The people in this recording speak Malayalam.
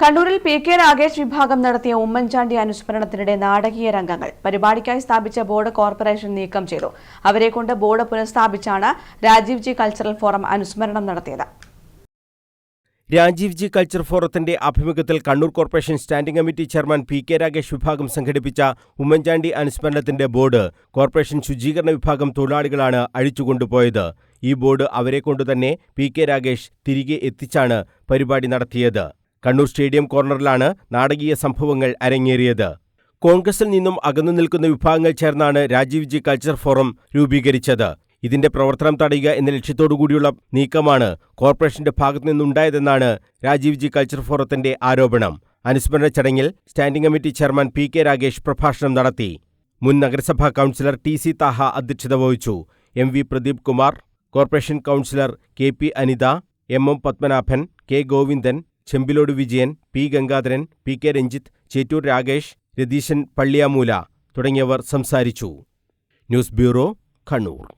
കണ്ണൂരിൽ പി കെ രാഗേഷ് വിഭാഗം നടത്തിയ ഉമ്മൻചാണ്ടി അനുസ്മരണത്തിനിടെ നാടകീയ രംഗങ്ങൾ പരിപാടിക്കായി സ്ഥാപിച്ച ബോർഡ് കോർപ്പറേഷൻ നീക്കം ചെയ്തു. അവരെക്കൊണ്ട് ബോർഡ് പുനഃസ്ഥാപിച്ചാണ് രാജീവ് ജി കൾച്ചറൽ ഫോറം അനുസ്മരണം നടത്തിയത്. രാജീവ് ജി കൾച്ചർ ഫോറത്തിന്റെ ആഭിമുഖ്യത്തിൽ Kannur corporation standing committee chairman P K Ragesh വിഭാഗം സംഘടിപ്പിച്ച ഉമ്മൻചാണ്ടി അനുസ്മരണത്തിന്റെ ബോർഡ് കോർപ്പറേഷൻ ശുചീകരണ വിഭാഗം തൊഴിലാളികളാണ് അഴിച്ചുകൊണ്ടുപോയത്. ഈ ബോർഡ് അവരെ കൊണ്ടുതന്നെ പി കെ രാഗേഷ് തിരികെ എത്തിച്ചാണ് പരിപാടി നടത്തിയത്. കണ്ണൂർ സ്റ്റേഡിയം കോർണറിലാണ് നാടകീയ സംഭവങ്ങൾ അരങ്ങേറിയത്. കോൺഗ്രസിൽ നിന്നും അകന്നു നിൽക്കുന്ന വിഭാഗങ്ങൾ ചേർന്നാണ് രാജീവ് ജി കൾച്ചർ ഫോറം രൂപീകരിച്ചത്. ഇതിന്റെ പ്രവർത്തനം തടയുക എന്ന ലക്ഷ്യത്തോടുകൂടിയുള്ള നീക്കമാണ് കോർപ്പറേഷന്റെ ഭാഗത്തു നിന്നുണ്ടായതെന്നാണ് രാജീവ് ജി കൾച്ചർ ഫോറത്തിന്റെ ആരോപണം. അനുസ്മരണ ചടങ്ങിൽ standing committee chairman P K Ragesh പ്രഭാഷണം നടത്തി. മുൻ നഗരസഭാ കൗൺസിലർ ടി സി താഹ അധ്യക്ഷത വഹിച്ചു. M V Pradeep Kumar corporation councillor K P Anitha M M Padmanabhan K Govindan Chembilode Vijayan P Gangadharan P K Ranjith Chettur Ragesh Ratheeshan Palliyamoola തുടങ്ങിയവർ സംസാരിച്ചു. News bureau Kannur.